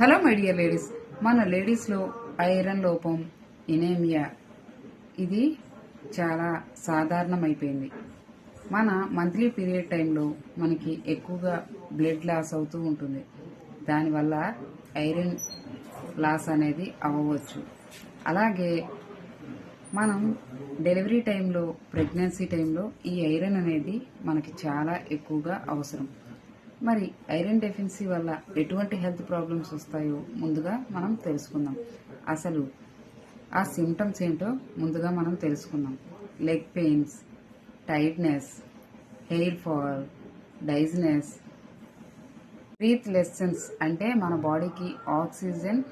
Hello my dear ladies. మన లేడీస్లో iron లోపం ఇనేమియా ఇది చాలా సాధారణమైపోయింది. మన మంత్లీ పీరియడ్ టైంలో మనకి ఎక్కువగా బ్లడ్ లాస్ అవుతూ ఉంటుంది. దానివల్ల ఐరన్ లాస్ అనేది అవ్వవచ్చు. అలాగే మనం డెలివరీ టైంలో ప్రెగ్నెన్సీ టైంలో ఈ ఐరన్ అనేది మనకి చాలా ఎక్కువగా అవసరం. మరి ఐరన్ డెఫిన్సీ వల్ల ఎటువంటి హెల్త్ ప్రాబ్లమ్స్ వస్తాయో ముందుగా మనం తెలుసుకుందాం. అసలు ఆ సిమ్టమ్స్ ఏంటో ముందుగా మనం తెలుసుకుందాం. Leg pains tightness hair fall dizziness breath lessons అంటే మన బాడీకి ఆక్సిజన్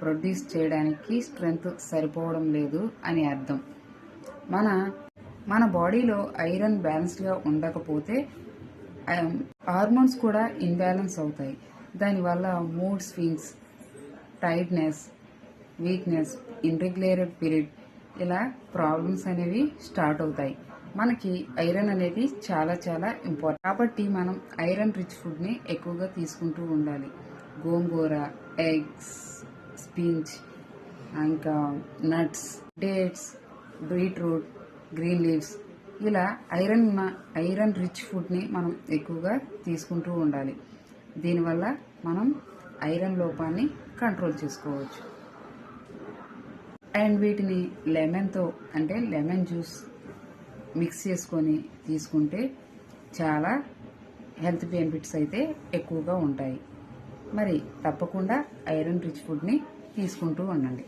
ప్రొడ్యూస్ చేయడానికి స్ట్రెంగ్త్ సరిపోవడం లేదు అని అర్థం. మన మన బాడీలో ఐరన్ బ్యాలెన్స్గా ఉండకపోతే హార్మోన్స్ కూడా ఇన్బ్యాలెన్స్ అవుతాయి. దానివల్ల mood swings tiredness weakness unregulated period ఇలా ప్రాబ్లమ్స్ అనేవి స్టార్ట్ అవుతాయి. మనకి ఐరన్ అనేది చాలా చాలా ఇంపార్టెంట్. కాబట్టి మనం ఐరన్ రిచ్ ఫుడ్ని ఎక్కువగా తీసుకుంటూ ఉండాలి. గోంగూర ఎగ్స్ స్పించ్ ఇంకా nuts dates beetroot green leaves ఇలా ఐరన్ ఉన్న ఐరన్ రిచ్ ఫుడ్ని మనం ఎక్కువగా తీసుకుంటూ ఉండాలి. దీనివల్ల మనం ఐరన్ లోపాన్ని కంట్రోల్ చేసుకోవచ్చు. అండ్ వీటిని లెమన్తో అంటే లెమన్ జ్యూస్ మిక్స్ చేసుకొని తీసుకుంటే చాలా హెల్త్ బెనిఫిట్స్ అయితే ఎక్కువగా ఉంటాయి. మరి తప్పకుండా ఐరన్ రిచ్ ఫుడ్ని తీసుకుంటూ ఉండండి.